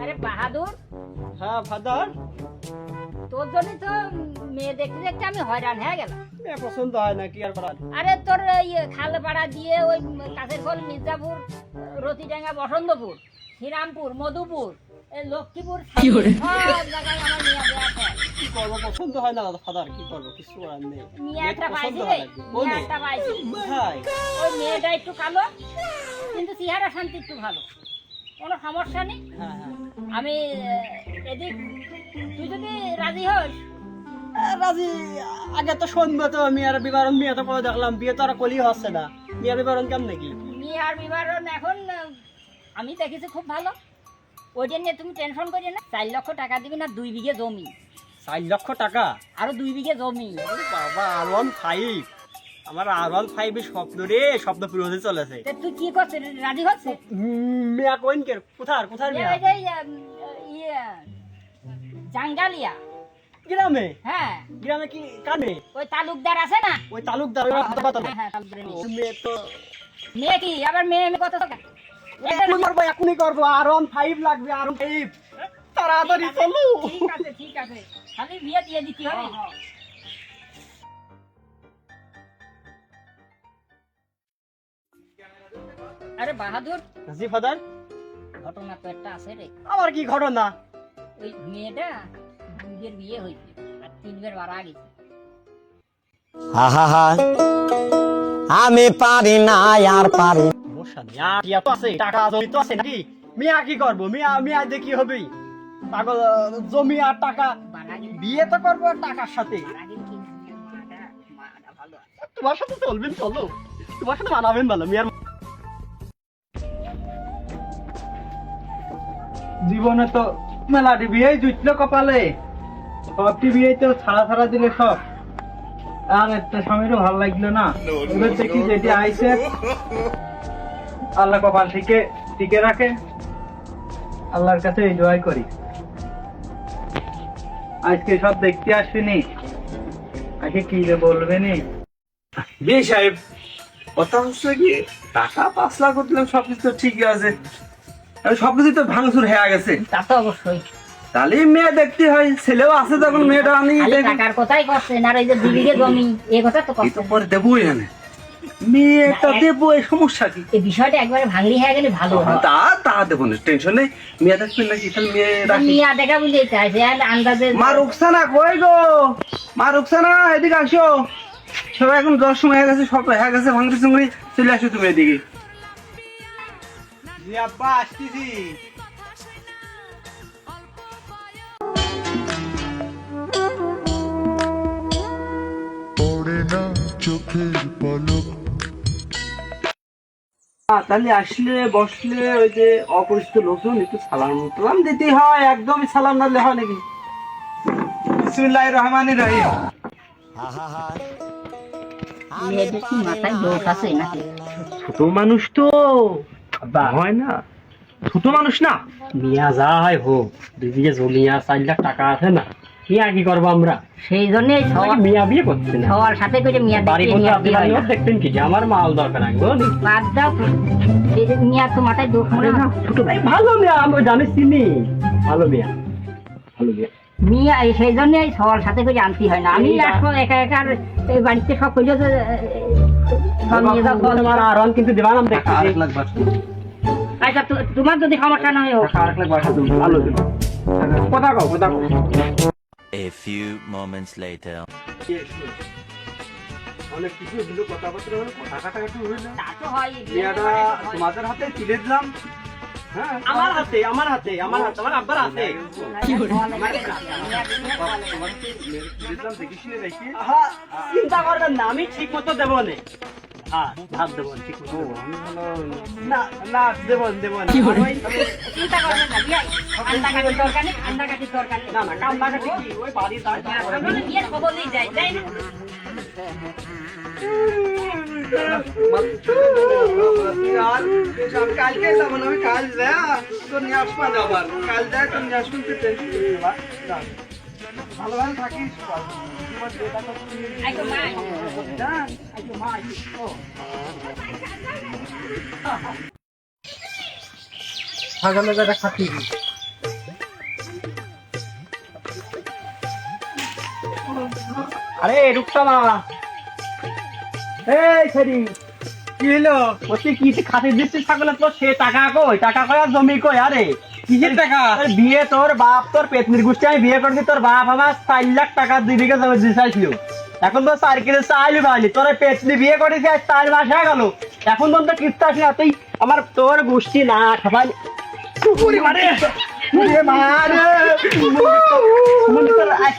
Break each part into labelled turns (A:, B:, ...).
A: আরে বাহাদুর।
B: হ্যাঁ ফাদার।
A: তোর জন্য তো মেয়ে দেখতে দেখতে আমি হয়রান হয়ে গেলাম।
B: মেয়ে পছন্দ হয় না কি আর করার
A: আরে তোর এই খালপাড়া দিয়ে ওই মির্জাপুর রতিডাঙ্গা বসন্তপুর শ্রীরামপুর মধুপুর এই লক্ষ্মীপুর সব জায়গায় আমার মেয়ে
B: কি করব পছন্দ হয় না ফাদার কি করব কিছু করার নেই।
A: মেয়ে একটা পাইছি মেয়ে একটা পাইছি। ওই মেয়েটা একটু কালো কিন্তু চেহারা শান্তি একটু ভালো। কোনো সমস্যা নেই?
B: হ্যাঁ হ্যাঁ।
A: আমি এদিক তুই যদি রাজি হস।
B: রাজি। আগে তো শুনব তো মেয়ের বিবরণ মেয়ে তো করে দেখলাম বিয়ে তো আর কলি হচ্ছে না। মেয়ের বিবরণ কেমন নাকি
A: মেয়ের বিবরণ এখন আমি দেখেছি খুব ভালো। ওই জন্য তুমি টেনশন করি না চার লক্ষ টাকা দিবি না দুই বিঘে জমি।
B: চার লক্ষ টাকা?
A: আরও দুই বিঘে জমি।
B: বাবা আর ফাইভ আমার আর ওয়ান ফাইভ স্বপ্ন রে স্বপ্ন পুরো হতে চলেছে।
A: তুই কি করছিস? রাজি
B: মেয়া কে কোথার কোথার মেয়া?
A: ইয়ে জাঙ্গালিয়া।
B: গ্রামে?
A: হ্যাঁ।
B: গ্রামে কি কানে?
A: ওই তালুকদার আছে না?
B: ওই তালুকদার
A: হ্যাঁ, হ্যাঁ, তালুকদারের মেয়ে।
B: মেয়ে তো
A: মেয়ে কি? আবার মেয়ে মেয়ে কত টাকা?
B: এখনই করব এখনই করব। আর ওয়ান ফাইভ লাগবে আর ফাইভ। তাড়াতাড়ি চলো
A: ঠিক আছে ঠিক আছে। খালি বিয়ে দিয়ে দিতে হবে। বাহাদুর।
B: জি ফাদার।
A: ঘটনা তো একটা আছে রে।
B: আমার কি ঘটনা?
A: ওই মেয়েটা দুইয়ের বিয়ে হয়েছে আর তিনবার মারা গেছে।
C: আহা আমি পারি না আর পারি না।
B: সমস্যা নেই আর তো আছে টাকা জমি তো আছে নাকি? মিয়া কি করব? মিয়া মিয়া দেখি হবে। পাগল জমি আর টাকা। বিয়ে তো করব আর টাকার সাথে। তোমার সাথে চলবেন চলো। তোমার সাথে মানাবেন ভালো মিয়ার জীবনে তো মেলাটি বিয়েই জুটলো কপালে। সবটি বিয়েই তো ছাড়া ছাড়া দিলে সব। আর একটা স্বামীরও ভালো লাগল না। এবার দেখি যেটি আইছে। আল্লাহ কপাল টিকে রাখে। আল্লাহর কাছে এই দোয়াই করি। আজকে সব দেখতে আসবিনি আজকে কি যে বলবে নি?
D: বিয়ে সাহেব কথা হচ্ছে কি টাকা পাঁচ লাখ দিলাম সবকিছু তো ঠিকই আছে। সবকিছু তো ভাঙচুর হয়ে গেছে।
A: তা তো অবশ্যই।
D: তাহলে মেয়ে দেখতে হয় ছেলেও আছে তখন মেয়েটা
A: খালি টাকার কথাই করছেন আর এই যে বিঘে জমি এই কথা তো
D: পরে মেয়েটা দেবো এই সমস্যা কি?
A: এই বিষয়টা একবারে ভাঙলি হয়ে গেলে ভালো হয়।
D: তা তা দেবো না টেনশন নেই। মেয়ে দেখবেন নাকি তাহলে মেয়ে রাখি।
A: মিয়া দেখা বুঝে চাইছে আর আন্দাজে
D: মা রুকসানা কই গো? মা রুকসানা এদিকে আসো। সবাই এখন দশ সময় হয়ে গেছে সব হয়ে গেছে ভাঙতে চলে আসো তুমি এদিকে।
B: আব্বা আসতেছি।
E: পড়ে না চোখের পলক।
D: তাহলে আসলে বসলে ওই যে অপরিচিত লোকজন একটু সালাম সালাম দিতে হয় একদমই সালাম না হয় নাকি? বিসমিল্লাহির রহমানির রহিম।
A: মেয়েদের কি মাথায় দোষ আছে নাকি?
B: ছোট মানুষ তো। হয় না? ছোট মানুষ না? মিয়া যা হয় হোক দিদিকে জমি আর চার লাখ টাকা আছে না? মিয়া কি করব আমরা?
A: সেই জন্যই সবার
B: মিয়া বিয়ে করছে না?
A: সবার সাথে করে মিয়া
B: বাড়ি আপনি
A: হয় না।
B: কি যে আমার মাল দরকার বুঝলি?
A: বাদ দাও মিয়া তো মাথায় মনে হয়।
B: ছোট ভাই ভালো মেয়া আমি জানি চিনি। ভালো মেয়া ভালো মেয়া।
A: মিয়া সেই জন্যই সবার সাথে করে আনতে হয় না। আমি একা একা এই বাড়িতে সব করে
B: কিন্তু দেখছি
A: আচ্ছা তোমার যদি সমস্যা না হয় হোক।
D: আরেক লাখ বাস ভালো দিন কথা কও কথা কও
F: A few moments later.
D: অনেক কিছু কথাবার্তা হলো হইল
A: হয়
D: মেয়েটা তোমাদের হাতে তুলে দিলাম। হ্যাঁ?
B: আমার হাতে আমার হাতে আমার হাতে আমার আব্বার হাতে। চিন্তা করবেন না আমি ঠিক মতো দেবো নে। হ্যাঁ ধার দেবো ঠিক মতো দেবো। না না দেবো দেবো না। ওই-
A: চিন্তা করবেন না বিয়াই ঠান্ডা কাটির দরকার নেই ঠান্ডা কাটির দরকার নেই
B: না না কান্না কাটি কি? ওই বাড়ি দাঁড়
A: আমরা বিয়ের খবর দিয়ে যাই তাই না?
D: কালকে যাব না আমি কাল দেয়া তো নিয়ে আসবা যাবার কাল দেয়া তো নিয়ে আসবেন তো টেনশন করতে হবে না। ভালো ভালো থাকিস
G: খাতি
B: আরে রুকটা মা। এই ছেড়ি
G: কি হলো?
B: কি খাতির দিচ্ছিস ছাগলের তো সে টাকা কই? টাকা কই আর জমি কই? আরে।
G: কিসের টাকা?
B: বিয়ে তোর বাপ তোর পেতনির গোষ্ঠী আমি বিয়ে করছি তোর বাপ আমার চার লাখ টাকা দুই বিঘা জমি চাইছিল এখন তো চার কিলো চাইলি পাইলি তোর পেতনি বিয়ে করেছি আজ চার মাস হয়ে গেল। এখন তো কিস্তি আসি না তুই আমার তোর গোষ্ঠী না খাবাই মারে। তোর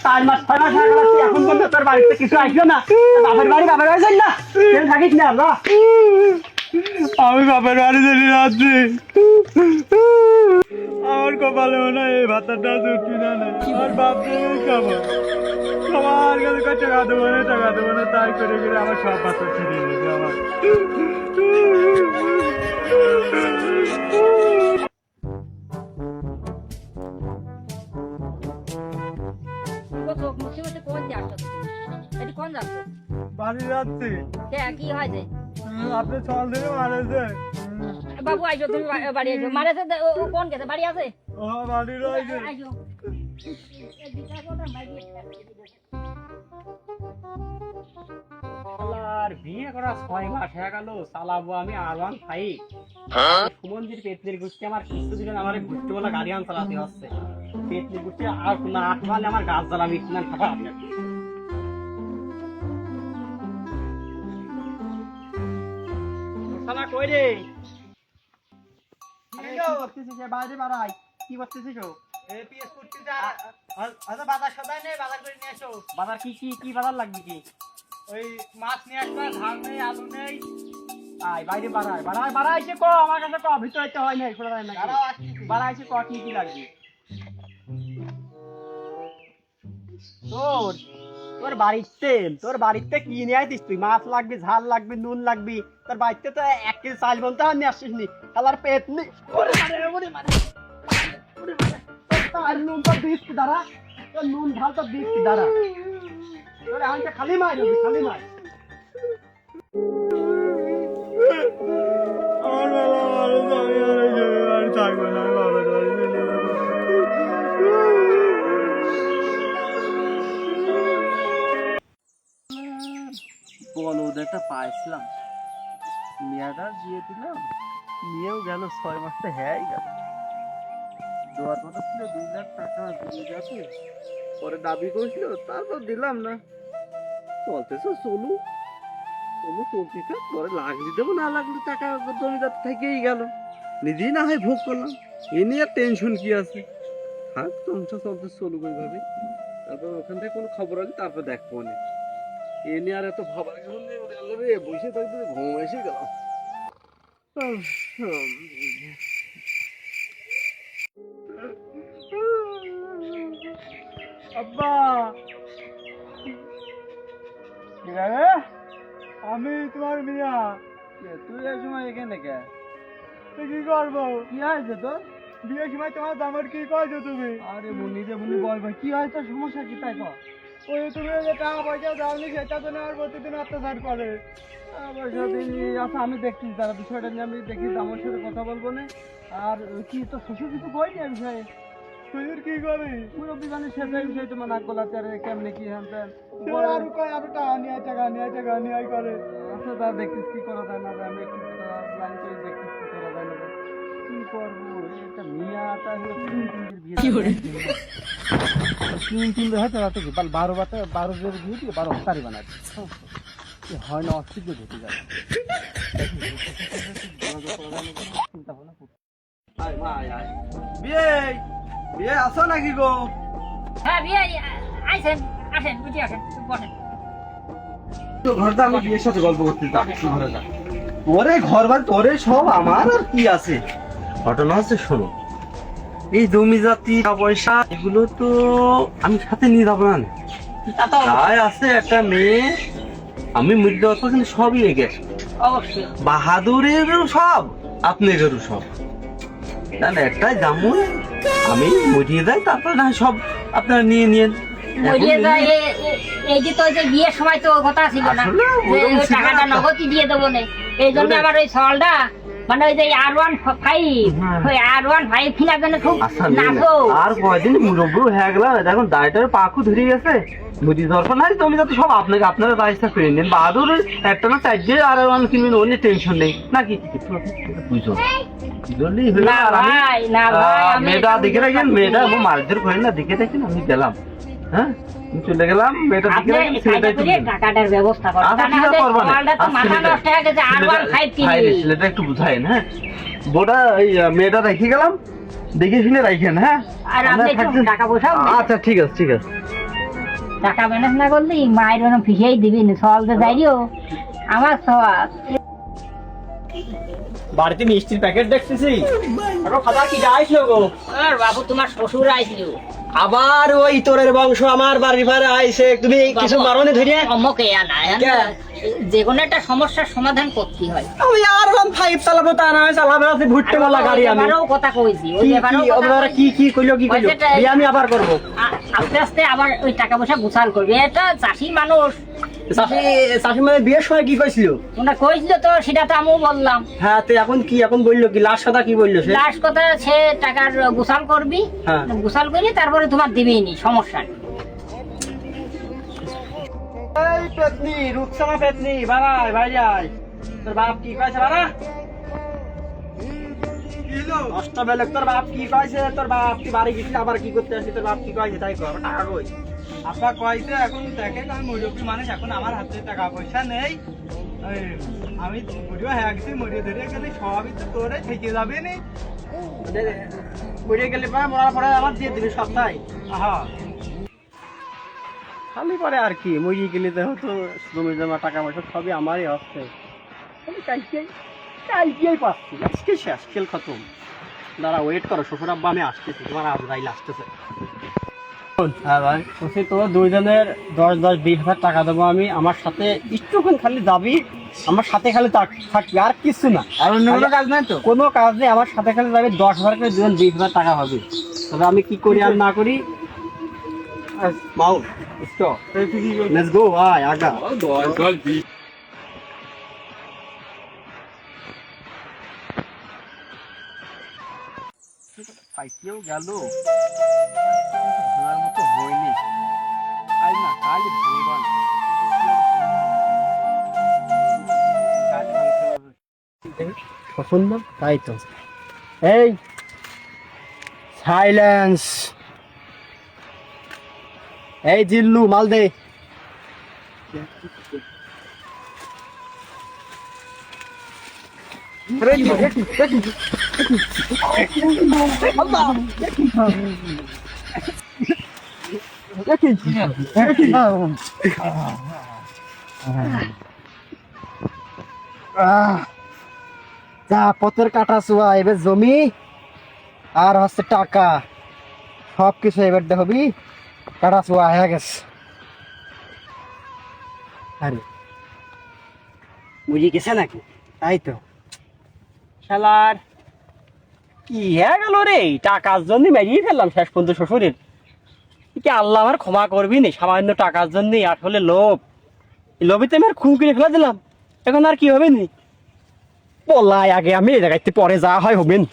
B: চার মাস ছয় মাস হয়ে গেল এখন পর্যন্ত তোর বাড়িতে কিছু আসলো না? তোর বাপের বাড়ি বাপের বাড়ি যাই না? থাকিস না।
G: আমি বাপের বাড়ি চলে যাচ্ছি। আমার কপালে মনে হয় এই ভাতাটা জুটবি না না আর বাপ খাব সবার কাছে কয় টাকা দেবো না টাকা দেবো না তাই করে করে আমার সব ভাতা ছিনিয়ে নিয়েছে আমার
A: কোন যাচ্ছ
G: বাড়ি যাচ্ছি।
A: কে কি
G: হুম, আপনি ছল দিনে মারেছে।
A: বাবু আইসো তুমি বাড়ি আইসো। মারেছে ও কোন গেছে? বাড়ি আছে?
G: ও বাড়ি রয়েছে।
A: মাইকে
B: আর বিয়ে করা ছয় মাস হয়ে গেল। চালাবো আমি আর ওয়ান ফাইভ সুমন্দির পেতনির গোষ্ঠী আমার কিছু দিন আমার ঘুরতে বলা গাড়ি আন চালাতে হচ্ছে। পেতনির গোষ্ঠী আর না আট মালে আমার গাছ জ্বালাবি কই রে বাইরে বাড়াই? কি করতেছিস ও?
G: এই পিএস করতে যা। আচ্ছা বাজার সদাই নেই বাজার করে নিয়ে এসো
B: বাজার কি কি কি বাজার লাগবে কি?
G: ওই মাছ নিয়ে আসবা ধান নেই আলু নেই।
B: আয় বাইরে বাড়াই বাড়াই বাড়াই সে কো আমার কাছে কো ভিতরে তো হয় নাই খোলা যায় না
G: দাঁড়াও আসছি
B: সে ক কি কি লাগবে? তোর তোর বাড়িতে তোর বাড়িতে কি নিয়ে আইতিস তুই। মাছ লাগবি, ঝাল লাগবি, নুন লাগবি। তোর বাড়িতে তো এক কেজি চাল বলতে আর নিয়ে আসিস নি। কালার পেট নি। নুন তো দাঁড়া। তোর নুন তো দাঁড়া। খালি মার খালি মার। একটা পাইছিলাম। মেয়াটা দিয়ে দিলাম, নিয়েও গেল ছয় মাসটা হ্যাঁ গেল। দেওয়ার কথা ছিল দুই লাখ টাকা দিয়ে গেছে পরে দাবি করেছিল, তারপর দিলাম না। চলতেছে চলু চলতে পরে লাগলি দেবো, না লাগলে টাকা জমিদার থেকেই গেল। নিজেই না হয় ভোগ করলাম। এ নিয়ে আর টেনশন কি আছে? থাক সংসার চলতে চলুক ওইভাবে তারপর ওখান থেকে কোনো খবর আছে তারপর দেখব না এ নিয়ে আর এত ভাবার কিছু নেই ওরে রে বসে থাকতে ঘুম এসে গেল।
G: আব্বা। আমি তোমার মিয়া।
B: তুই এই সময় এখানে কে?
G: তুই কি করব?
B: কি হয়েছে তোর?
G: বিয়ের সময় তোমার দামের কি করছ তুমি?
B: আরে মুন্নি রে মুন্নি বল ভাই কি হয়েছে সমস্যা কি তাই কর।
G: ওই তুমি যে টাকা পয়সা দাওনি সেটা তো আমার প্রতিদিন অত্যাচার করে।
B: আমার সাথে আচ্ছা আমি দেখছি তারা বিষয়টা নিয়ে আমি দেখি আমার সাথে কথা বলব না। আর কি তো শ্বশুর কিছু কয়নি এ বিষয়ে?
G: তুই কি করবি
B: মুরব্বী মানে সেটা বিষয়ে তোমার নাক গলাতে আর কেমনে কি হ্যান ত্যান।
G: আরও কয় আরও টাকা নিয়ে টাকা নিয়ে টাকা নিয়ে করে।
B: আচ্ছা তা দেখতিস কি করা যায় না যায়, আমি একটু প্ল্যান করে দেখতিস কি করা যায় না। কি করব? একটা মিয়াটা হলো তিন তিনটির বিয়ে তিন তিন হয়তো রাতে কি? বাল বারো বাতে বারো জোর বিয়ে দিয়ে বারো হতারি বানাবে। হয় না অস্থির ঘটে যাবে। চিন্তা ভাবনা আয় আয় আয় বিয়ে বিয়ে আসো নাকি গো
A: হ্যাঁ বিয়ে আইসেন আসেন বুঝি আসেন বসেন।
B: তো ঘরটা আমি বিয়ের সাথে গল্প করতে ঘরে ওরে তোরে সব আমার আর কি আছে? ঘটনা হচ্ছে শোনো এই জমি জাতি পয়সা এগুলো তো আমি সাথে নিয়ে যাব না। তাই আছে একটা মেয়ে আমি মরে যাওয়ার কিন্তু সবই এগে
A: অবশ্যই।
B: বাহাদুরেরও সব আপনাদেরও সব। তাহলে একটাই জামুন আমি মরিয়ে যাই তারপর না সব আপনারা নিয়ে
A: মরিয়ে এ- এই যে তো যে বিয়ের সময় তো কথা ছিল না।
B: আসলে
A: যে
B: ওরকম
A: ওই
B: ছিল
A: টাকাটা নগদই দিয়ে দেবো না? এই জন্য
B: ওরে।
A: ওই সলটা মানে ওই যে আর ওয়ান ফাইভ। ওই আর ওয়ান ফাইভ কিনার জন্য খুব
D: আচ্ছা
A: নাচো
D: আর কয়দিন মুরব্বু হয়ে গেল দেখুন দায়টার ধরে গেছে। বুঝি দরকার নাই তুমি যাতে সব আপনাকে আপনারা দায়িত্ব করে নিন। বাহাদুর একটা না চার দিয়ে আর ওয়ান কিনবেন ওর নিয়ে টেনশন নেই। নাকি? বুঝো। মেয়েটা দেখে রাখেন মেয়েটা মারধর করেন না দেখে দেখেন আমি গেলাম। হ্যাঁ? আমি চলে গেলাম মেয়েটা দেখে
A: আপনি
D: রাখেন
A: কায়দা
D: ছেলেটাই
A: করে
D: তুলবেন।
A: টাকাটার ব্যবস্থা করেন।
D: আচ্ছা,
A: তা না
D: ঠিক আছে,
A: হলে
D: করব না।
A: সকালটা তো
D: আচ্ছা,
A: মাথা নষ্ট হয়ে গেছে আর ওয়ান
D: ছেলেটা- হাই রে,
A: কিনবি
D: ছেলেটা একটু বুঝাইন হ্যাঁ? বোটা এই মেয়েটা রেখে গেলাম দেখে শুনে রাখেন হ্যাঁ?
A: আর আপনি একটু টাকা পয়সাও
D: আচ্ছা ঠিক আছে ঠিক আছে।
A: টাকা ম্যানেজ না করলে মায়ের ওরকম ফিসেই দিবি না সলতে যাইও আমার সওয়াল।
G: বাড়িতে মিষ্টির প্যাকেট দেখতেছি। আরও খাতা কি যাইছিল গো?
A: আর বাবু তোমার শ্বশুর আইছিল।
B: আবার ওই তোরের বংশ আমার বাড়ির ভাড়া আইসে তুমি কিছু মারনে ধরিয়ে।
A: অমকে আনা
B: কে?
A: যে কোনো একটা সমস্যার সমাধান করতে হয়।
B: আমি আর ওয়ান ফাইভ চালাবো তা না চালাবে আছে ভুট্টে মালা গাড়ি আমি।
A: এবারেও কথা কইছি ওই
B: কি
A: ব্যাপারেও
B: কি। কি কইলো কি কইলো? বিয়ে আমি আবার করব।
A: আস্তে আস্তে আবার ওই টাকা পয়সা গুছাল করবে। এটা চাষি মানুষ।
B: চাষি মানে বিয়ের সময় কি কইছিল?
A: ওনা কইছিল তো সেটা তো আমিও বললাম।
B: হ্যাঁ তো এখন কি এখন বলল কি লাস্ট কথা কি বলল সে?
A: লাস্ট কথা সে টাকার গুছাল করবি
B: হ্যাঁ।
A: গুছাল করলি তারপরে তোমার দিবি নি সমস্যা নেই।
B: এই পেতনি রুকসামা পেতনি বাড়াই ভাই যাই তোর বাপ কি কইছে বাড়া? নষ্ট বেলেক তোর বাপ কি কইছে? তোর বাপ কি বাড়ি গেছিস আবার কি করতে আসছিস তোর বাপ কি কইছে? তাই কর টাকা কই?
G: আপা কইছে এখন দেখেন আমি মুরব্বী মানুষ এখন আমার হাতে টাকা পয়সা নেই। আমি হয়ে গেছি ধরে গেলে সবই তো তোরে থেকে যাবে নি।
B: মরে গেলে পরে মরার পরে আমার দিয়ে দিবি সপ্তাহে
G: হ্যাঁ।
B: খালি পরে আর কি মরিয়ে গেলে তো হতো জমি জমা টাকা পয়সা সবই আমারই হচ্ছে। আমি কালকে কালকেই পাচ্ছি আজকে শেষ খেল খতম। দাঁড়া ওয়েট করো শ্বশুর আব্বা আমি আসতেছি তোমার আজরাইল আসতেছে। হ্যাঁ ভাই বলছি তোর দুইজনের দশ দশ বিশ হাজার টাকা দেবো আমি আমার সাথে একটুক্ষণ খালি যাবি আমার সাথে খালি থাক- থাকবি আর কিছু না।
G: আর অন্য কোনো কাজ নাই তো?
B: কোনো কাজ নেই আমার সাথে খালি যাবে দশ হাজার করে দুজন বিশ হাজার টাকা হবে। তবে আমি কি করি আর না করি পছন্দ? তাই তো। এই সাইলেন্স এই জিল্লু, মাল দে। যা, পথের কাটা চুয়া এবার জমি আর হচ্ছে টাকা। সব কিছু এবার দেখবি। কাটা চুয়া হয়ে গেছে। আরে। বুঝি গেছে নাকি? তাই তো। শালার, কি হয়ে গেল রে? টাকার জন্য মেরিয়ে ফেললাম শেষ পর্যন্ত শ্বশুরের। কি আল্লাহ আমার ক্ষমা করবি নি? সামান্য টাকার জন্য আসলে লোভ। লোভিতে আমি আর খুন করে ফেলে দিলাম। এখন আর কি হবে নি? বলাই আগে আমি এই জায়গাতে পরে যা হয়, হবেন।